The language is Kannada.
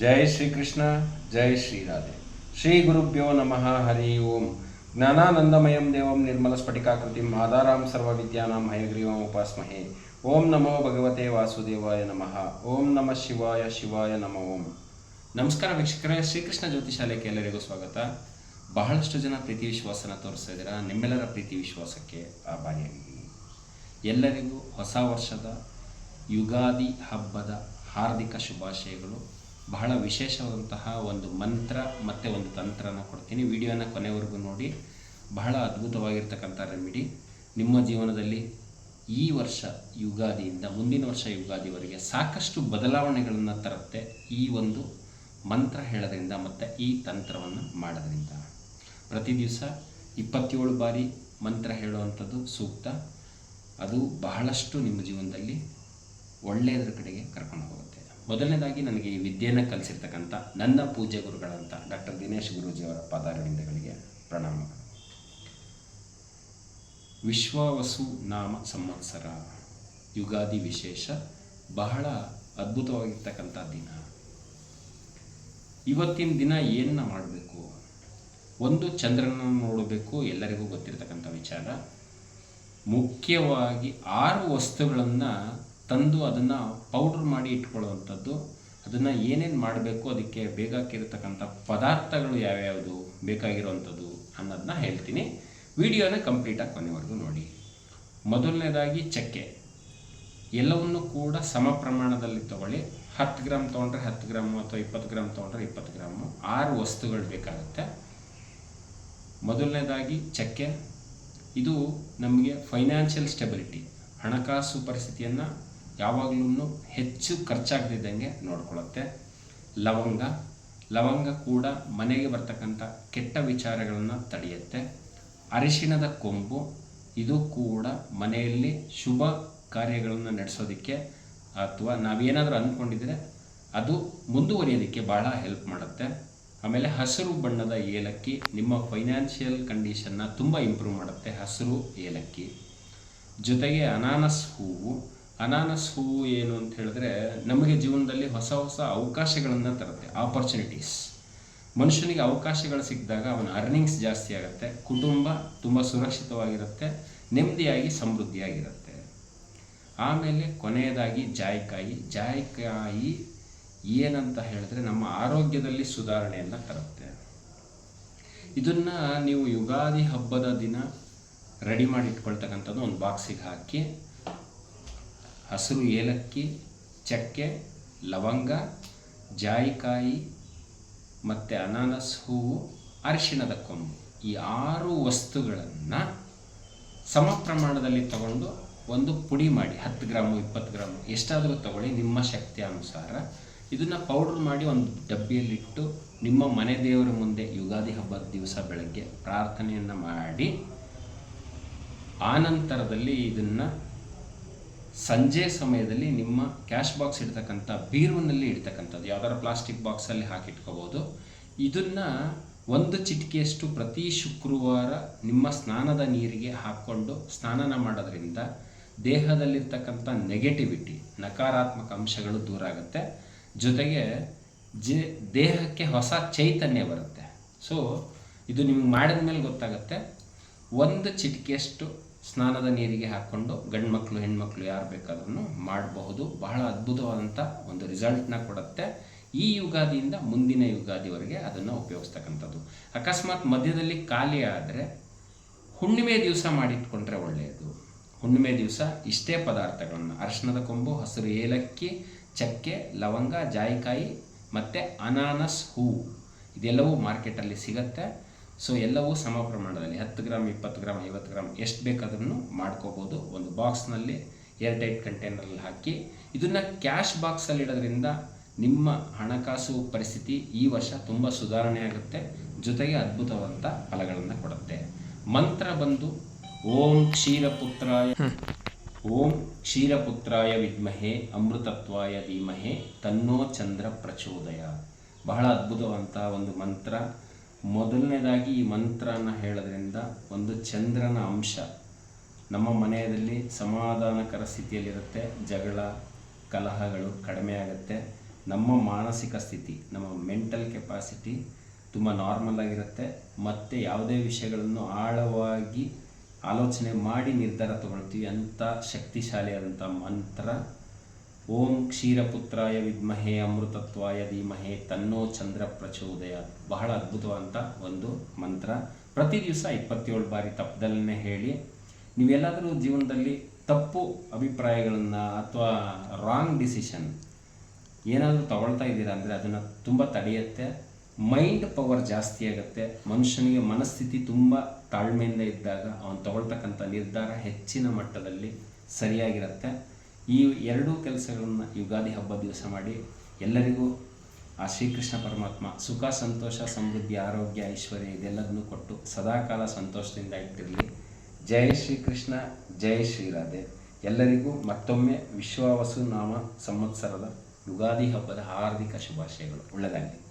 ಜೈ ಶ್ರೀಕೃಷ್ಣ, ಜೈ ಶ್ರೀರಾಧೆ. ಶ್ರೀ ಗುರುಭ್ಯೋ ನಮಃ, ಹರಿ ಓಂ. ಜ್ಞಾನಾನಂದಮಯಂ ದೇವಂ ನಿರ್ಮಲ ಸ್ಫಟಿಕಾಕೃತಿಂ ಆಧಾರಾಂ ಸರ್ವವಿದ್ಯಾನಾಂ ಹಯಗ್ರೀವಂ ಉಪಾಸ್ಮಹೇ. ಓಂ ನಮೋ ಭಗವತೆ ವಾಸುದೇವಾಯ ನಮಃ. ಓಂ ನಮಃ ಶಿವಾಯ ಶಿವಾಯ ನಮ. ಓಂ ನಮಸ್ಕಾರ ವೀಕ್ಷಕರೇ, ಶ್ರೀಕೃಷ್ಣ ಜ್ಯೋತಿಷಾಲೆಗೆ ಎಲ್ಲರಿಗೂ ಸ್ವಾಗತ. ಬಹಳಷ್ಟು ಜನ ಪ್ರೀತಿ ವಿಶ್ವಾಸನ ತೋರಿಸ್ತಾ ಇದ್ದೀರಾ. ನಿಮ್ಮೆಲ್ಲರ ಪ್ರೀತಿ ವಿಶ್ವಾಸಕ್ಕೆ ಆಭಾರಿಯಾಗಿದ್ದೀನಿ ಎಲ್ಲರಿಗೂ ಹೊಸ ವರ್ಷದ ಯುಗಾದಿ ಹಬ್ಬದ ಹಾರ್ದಿಕ ಶುಭಾಶಯಗಳು. ಬಹಳ ವಿಶೇಷವಾದಂತಹ ಒಂದು ಮಂತ್ರ ಮತ್ತು ಒಂದು ತಂತ್ರನ ಕೊಡ್ತೀನಿ. ವಿಡಿಯೋನ ಕೊನೆವರೆಗೂ ನೋಡಿ. ಬಹಳ ಅದ್ಭುತವಾಗಿರ್ತಕ್ಕಂಥ ರೆಮಿಡಿ. ನಿಮ್ಮ ಜೀವನದಲ್ಲಿ ಈ ವರ್ಷ ಯುಗಾದಿಯಿಂದ ಮುಂದಿನ ವರ್ಷ ಯುಗಾದಿವರೆಗೆ ಸಾಕಷ್ಟು ಬದಲಾವಣೆಗಳನ್ನು ತರುತ್ತೆ ಈ ಒಂದು ಮಂತ್ರ ಹೇಳೋದ್ರಿಂದ ಮತ್ತು ಈ ತಂತ್ರವನ್ನು ಮಾಡೋದ್ರಿಂದ. ಪ್ರತಿ ದಿವಸ ಇಪ್ಪತ್ತೇಳು ಬಾರಿ ಮಂತ್ರ ಹೇಳುವಂಥದ್ದು ಸೂಕ್ತ. ಅದು ಬಹಳಷ್ಟು ನಿಮ್ಮ ಜೀವನದಲ್ಲಿ ಒಳ್ಳೆಯದರ ಕಡೆಗೆ ಮೊದಲನೇದಾಗಿ ನನಗೆ ಈ ವಿದ್ಯೆಯನ್ನು ಕಲಿಸಿರ್ತಕ್ಕಂಥ ನನ್ನ ಪೂಜ್ಯ ಗುರುಗಳಂತ ಡಾಕ್ಟರ್ ದಿನೇಶ್ ಗುರೂಜಿಯವರ ಪಾದಾರವಿಂದಗಳಿಗೆ ಪ್ರಣಾಮ. ವಿಶ್ವವಸು ನಾಮ ಸಂವತ್ಸರ, ಯುಗಾದಿ ವಿಶೇಷ, ಬಹಳ ಅದ್ಭುತವಾಗಿರ್ತಕ್ಕಂಥ ದಿನ. ಇವತ್ತಿನ ದಿನ ಏನನ್ನ ಮಾಡಬೇಕು? ಒಂದು ಚಂದ್ರನ ನೋಡಬೇಕು, ಎಲ್ಲರಿಗೂ ಗೊತ್ತಿರತಕ್ಕಂಥ ವಿಚಾರ. ಮುಖ್ಯವಾಗಿ ಆರು ವಸ್ತುಗಳನ್ನು ತಂದು ಅದನ್ನು ಪೌಡ್ರ್ ಮಾಡಿ ಇಟ್ಕೊಳ್ಳುವಂಥದ್ದು. ಅದನ್ನು ಏನೇನು ಮಾಡಬೇಕು, ಅದಕ್ಕೆ ಬೇಕಾಗಿರತಕ್ಕಂಥ ಪದಾರ್ಥಗಳು ಯಾವ್ಯಾವುದು ಬೇಕಾಗಿರುವಂಥದ್ದು ಅನ್ನೋದನ್ನ ಹೇಳ್ತೀನಿ. ವಿಡಿಯೋನ ಕಂಪ್ಲೀಟಾಗಿ ಕೊನೆವರೆಗೂ ನೋಡಿ. ಮೊದಲನೇದಾಗಿ ಚಕ್ಕೆ. ಎಲ್ಲವನ್ನು ಕೂಡ ಸಮ ಪ್ರಮಾಣದಲ್ಲಿ ತಗೊಳ್ಳಿ. ಹತ್ತು ಗ್ರಾಮ್ ತೊಗೊಂಡ್ರೆ ಹತ್ತು ಗ್ರಾಮು ಅಥವಾ ಇಪ್ಪತ್ತು ಗ್ರಾಮ್ ತೊಗೊಂಡ್ರೆ ಇಪ್ಪತ್ತು ಗ್ರಾಮು. ಆರು ವಸ್ತುಗಳು ಬೇಕಾಗುತ್ತೆ. ಮೊದಲನೇದಾಗಿ ಚಕ್ಕೆ. ಇದು ನಮಗೆ ಫೈನಾನ್ಷಿಯಲ್ ಸ್ಟೆಬಿಲಿಟಿ ಹಣಕಾಸು ಪರಿಸ್ಥಿತಿಯನ್ನು ಯಾವಾಗಲೂ ಹೆಚ್ಚು ಖರ್ಚಾಗದಿದ್ದಂಗೆ ನೋಡ್ಕೊಳ್ಳುತ್ತೆ ಲವಂಗ ಲವಂಗ ಕೂಡ ಮನೆಗೆ ಬರ್ತಕ್ಕಂಥ ಕೆಟ್ಟ ವಿಚಾರಗಳನ್ನು ತಡೆಯುತ್ತೆ. ಅರಿಶಿಣದ ಕೊಂಬು, ಇದು ಕೂಡ ಮನೆಯಲ್ಲಿ ಶುಭ ಕಾರ್ಯಗಳನ್ನು ನಡೆಸೋದಕ್ಕೆ ಅಥವಾ ನಾವೇನಾದರೂ ಅಂದ್ಕೊಂಡಿದ್ರೆ ಅದು ಮುಂದುವರಿಯೋದಕ್ಕೆ ಭಾಳ ಹೆಲ್ಪ್ ಮಾಡುತ್ತೆ. ಆಮೇಲೆ ಹಸಿರು ಬಣ್ಣದ ಏಲಕ್ಕಿ ನಿಮ್ಮ ಫೈನಾನ್ಷಿಯಲ್ ಕಂಡೀಷನ್ನ ತುಂಬ ಇಂಪ್ರೂವ್ ಮಾಡುತ್ತೆ ಹಸಿರು ಏಲಕ್ಕಿ. ಜೊತೆಗೆ ಅನಾನಸ್ ಹೂವು ಅನಾನಸ್ ಹೂವು ಏನು ಅಂತ ಹೇಳಿದ್ರೆ ನಮಗೆ ಜೀವನದಲ್ಲಿ ಹೊಸ ಹೊಸ ಅವಕಾಶಗಳನ್ನು ತರುತ್ತೆ ಆಪರ್ಚುನಿಟೀಸ್ ಮನುಷ್ಯನಿಗೆ ಅವಕಾಶಗಳು ಸಿಕ್ಕಿದಾಗ ಅವನ ಅರ್ನಿಂಗ್ಸ್ ಜಾಸ್ತಿ ಆಗುತ್ತೆ, ಕುಟುಂಬ ತುಂಬ ಸುರಕ್ಷಿತವಾಗಿರುತ್ತೆ, ನೆಮ್ಮದಿಯಾಗಿ ಸಮೃದ್ಧಿಯಾಗಿರುತ್ತೆ. ಆಮೇಲೆ ಕೊನೆಯದಾಗಿ ಜಾಯಿಕಾಯಿ. ಜಾಯಿಕಾಯಿ ಏನಂತ ಹೇಳಿದ್ರೆ ನಮ್ಮ ಆರೋಗ್ಯದಲ್ಲಿ ಸುಧಾರಣೆಯನ್ನು ತರುತ್ತೆ. ಇದನ್ನು ನೀವು ಯುಗಾದಿ ಹಬ್ಬದ ದಿನ ರೆಡಿ ಮಾಡಿ ಇಟ್ಕೊಳ್ತಕ್ಕಂಥದ್ದು ಒಂದು ಬಾಕ್ಸಿಗೆ ಹಾಕಿ ಹಸಿರು ಏಲಕ್ಕಿ, ಚಕ್ಕೆ, ಲವಂಗ, ಜಾಯಿಕಾಯಿ ಮತ್ತು ಅನಾನಸ್ ಹೂವು, ಅರಿಶಿಣದ ಕೊಂಬು. ಈ ಆರು ವಸ್ತುಗಳನ್ನು ಸಮ ಪ್ರಮಾಣದಲ್ಲಿ ತಗೊಂಡು ಒಂದು ಪುಡಿ ಮಾಡಿ, ಹತ್ತು ಗ್ರಾಮು, ಇಪ್ಪತ್ತು ಗ್ರಾಮು, ಎಷ್ಟಾದರೂ ತಗೊಳ್ಳಿ ನಿಮ್ಮ ಶಕ್ತಿ ಅನುಸಾರ. ಇದನ್ನು ಪೌಡ್ರ್ ಮಾಡಿ ಒಂದು ಡಬ್ಬಿಯಲ್ಲಿಟ್ಟು ನಿಮ್ಮ ಮನೆ ದೇವರ ಮುಂದೆ ಯುಗಾದಿ ಹಬ್ಬದ ದಿವಸ ಬೆಳಗ್ಗೆ ಪ್ರಾರ್ಥನೆಯನ್ನು ಮಾಡಿ, ಆನಂತರದಲ್ಲಿ ಇದನ್ನು ಸಂಜೆ ಸಮಯದಲ್ಲಿ ನಿಮ್ಮ ಕ್ಯಾಶ್ ಬಾಕ್ಸ್ ಇಡ್ತಕ್ಕಂಥ ಬೀರುವಿನಲ್ಲಿ ಇಡ್ತಕ್ಕಂಥದ್ದು, ಯಾವ್ದಾರ ಪ್ಲಾಸ್ಟಿಕ್ ಬಾಕ್ಸಲ್ಲಿ ಹಾಕಿಟ್ಕೋಬೋದು. ಇದನ್ನು ಒಂದು ಚಿಟಿಕೆಯಷ್ಟು ಪ್ರತಿ ಶುಕ್ರವಾರ ನಿಮ್ಮ ಸ್ನಾನದ ನೀರಿಗೆ ಹಾಕ್ಕೊಂಡು ಸ್ನಾನನ ಮಾಡೋದ್ರಿಂದ ದೇಹದಲ್ಲಿರ್ತಕ್ಕಂಥ ನೆಗೆಟಿವಿಟಿ ನಕಾರಾತ್ಮಕ ಅಂಶಗಳು ದೂರ ಆಗುತ್ತೆ. ಜೊತೆಗೆ ಜೆ, ದೇಹಕ್ಕೆ ಹೊಸ ಚೈತನ್ಯ ಬರುತ್ತೆ. ಸೊ ಇದು ನಿಮ್ಗೆ ಮಾಡಿದ ಮೇಲೆ ಗೊತ್ತಾಗುತ್ತೆ. ಒಂದು ಚಿಟಿಕೆಯಷ್ಟು ಸ್ನಾನದ ನೀರಿಗೆ ಹಾಕ್ಕೊಂಡು ಗಂಡು ಮಕ್ಕಳು ಹೆಣ್ಮಕ್ಳು ಯಾರು ಬೇಕಾದ್ರೂ ಮಾಡಬಹುದು. ಬಹಳ ಅದ್ಭುತವಾದಂಥ ಒಂದು ರಿಸಲ್ಟ್ನ ಕೊಡುತ್ತೆ. ಈ ಯುಗಾದಿಯಿಂದ ಮುಂದಿನ ಯುಗಾದಿವರೆಗೆ ಅದನ್ನು ಉಪಯೋಗಿಸ್ತಕ್ಕಂಥದ್ದು. ಅಕಸ್ಮಾತ್ ಮಧ್ಯದಲ್ಲಿ ಖಾಲಿ ಆದರೆ ಹುಣ್ಣಿಮೆ ದಿವಸ ಮಾಡಿಟ್ಕೊಂಡ್ರೆ ಒಳ್ಳೆಯದು ಹುಣ್ಣಿಮೆ ದಿವಸ ಇಷ್ಟೇ ಪದಾರ್ಥಗಳನ್ನು ಅರಿಶಿಣದ ಕೊಂಬು, ಹಸಿರು ಏಲಕ್ಕಿ, ಚಕ್ಕೆ, ಲವಂಗ, ಜಾಯಿಕಾಯಿ ಮತ್ತು ಅನಾನಸ್ ಹೂವು ಇದೆಲ್ಲವೂ ಮಾರ್ಕೆಟಲ್ಲಿ ಸಿಗತ್ತೆ. ಸೊ ಎಲ್ಲವೂ ಸಮ ಪ್ರಮಾಣದಲ್ಲಿ. ಹತ್ತು ಗ್ರಾಮ್ ಇಪ್ಪತ್ತು ಗ್ರಾಮ್ ಐವತ್ತು ಗ್ರಾಮ್ ಎಷ್ಟು ಬೇಕಾದ್ರೂ ಮಾಡ್ಕೋಬೋದು. ಒಂದು ಬಾಕ್ಸ್ನಲ್ಲಿ ಏರ್ ಟೈಟ್ ಕಂಟೈನರಲ್ಲಿ ಹಾಕಿ. ಇದನ್ನು ಕ್ಯಾಶ್ ಬಾಕ್ಸಲ್ಲಿ ಇಡೋದ್ರಿಂದ ನಿಮ್ಮ ಹಣಕಾಸು ಪರಿಸ್ಥಿತಿ ಈ ವರ್ಷ ತುಂಬ ಸುಧಾರಣೆ ಆಗುತ್ತೆ. ಜೊತೆಗೆ ಅದ್ಭುತವಾದಂಥ ಫಲಗಳನ್ನು ಕೊಡುತ್ತೆ. ಮಂತ್ರ ಬಂದು ಓಂ ಕ್ಷೀರಪುತ್ರಾಯ ಓಂ ಕ್ಷೀರಪುತ್ರಾಯ ವಿದ್ಮಹೆ ಅಮೃತತ್ವಾಯ ಧೀಮಹೆ ತನ್ನೋ ಚಂದ್ರ ಪ್ರಚೋದಯ. ಬಹಳ ಅದ್ಭುತವಂತ ಒಂದು ಮಂತ್ರ. ಮೊದಲನೇದಾಗಿ ಈ ಮಂತ್ರನ ಹೇಳೋದ್ರಿಂದ ಒಂದು ಚಂದ್ರನ ಅಂಶ ನಮ್ಮ ಮನೆಯಲ್ಲಿ ಸಮಾಧಾನಕರ ಸ್ಥಿತಿಯಲ್ಲಿರುತ್ತೆ. ಜಗಳ, ಕಲಹಗಳು ಕಡಿಮೆ ಆಗುತ್ತೆ. ನಮ್ಮ ಮಾನಸಿಕ ಸ್ಥಿತಿ, ನಮ್ಮ ಮೆಂಟಲ್ ಕೆಪಾಸಿಟಿ ತುಂಬ ನಾರ್ಮಲ್ ಆಗಿರುತ್ತೆ. ಮತ್ತು ಯಾವುದೇ ವಿಷಯಗಳನ್ನು ಆಳವಾಗಿ ಆಲೋಚನೆ ಮಾಡಿ ನಿರ್ಧಾರ ತಗೊಳ್ತೀವಿ ಅಂಥ ಶಕ್ತಿಶಾಲಿಯಾದಂಥ ಮಂತ್ರ ಓಂ ಕ್ಷೀರಪುತ್ರಾಯ ವಿದ್ಮಹೆ ಅಮೃತತ್ವಾಯ ಧೀಮಹೆ ತನ್ನೋ ಚಂದ್ರ ಪ್ರಚೋದಯ. ಬಹಳ ಅದ್ಭುತವಾದಂಥ ಒಂದು ಮಂತ್ರ. ಪ್ರತಿ ದಿವಸ ಇಪ್ಪತ್ತೇಳು ಬಾರಿ ತಪ್ಪದಲ್ಲೇ ಹೇಳಿ, ನೀವೆಲ್ಲಾದರೂ ಜೀವನದಲ್ಲಿ ತಪ್ಪು ಅಭಿಪ್ರಾಯಗಳನ್ನು ಅಥವಾ ರಾಂಗ್ ಡಿಸಿಷನ್ ಏನಾದರೂ ತಗೊಳ್ತಾ ಇದ್ದೀರಾ ಅಂದರೆ ಅದನ್ನು ತುಂಬ ತಡೆಯುತ್ತೆ. ಮೈಂಡ್ ಪವರ್ ಜಾಸ್ತಿ ಆಗುತ್ತೆ. ಮನುಷ್ಯನಿಗೆ ಮನಸ್ಥಿತಿ ತುಂಬ ತಾಳ್ಮೆಯಿಂದ ಇದ್ದಾಗ, ಅವನು ತಗೊಳ್ತಕ್ಕಂಥ ನಿರ್ಧಾರ ಹೆಚ್ಚಿನ ಮಟ್ಟದಲ್ಲಿ ಸರಿಯಾಗಿರುತ್ತೆ. ಈ ಎರಡೂ ಕೆಲಸಗಳನ್ನು ಯುಗಾದಿ ಹಬ್ಬ ದಿವಸ ಮಾಡಿ ಎಲ್ಲರಿಗೂ ಆ ಶ್ರೀಕೃಷ್ಣ ಪರಮಾತ್ಮ ಸುಖ, ಸಂತೋಷ, ಸಮೃದ್ಧಿ, ಆರೋಗ್ಯ, ಐಶ್ವರ್ಯ ಇದೆಲ್ಲದನ್ನು ಕೊಟ್ಟು ಸದಾಕಾಲ ಸಂತೋಷದಿಂದ ಇಟ್ಟಿರಲಿ. ಜಯ ಶ್ರೀಕೃಷ್ಣ, ಜೈ ಶ್ರೀರಾಧೆ. ಎಲ್ಲರಿಗೂ ಮತ್ತೊಮ್ಮೆ ವಿಶ್ವವಸು ನಾಮ ಸಂವತ್ಸರದ ಯುಗಾದಿ ಹಬ್ಬದ ಹಾರ್ದಿಕ ಶುಭಾಶಯಗಳು. ಒಳ್ಳೆಯದಾಗಲಿ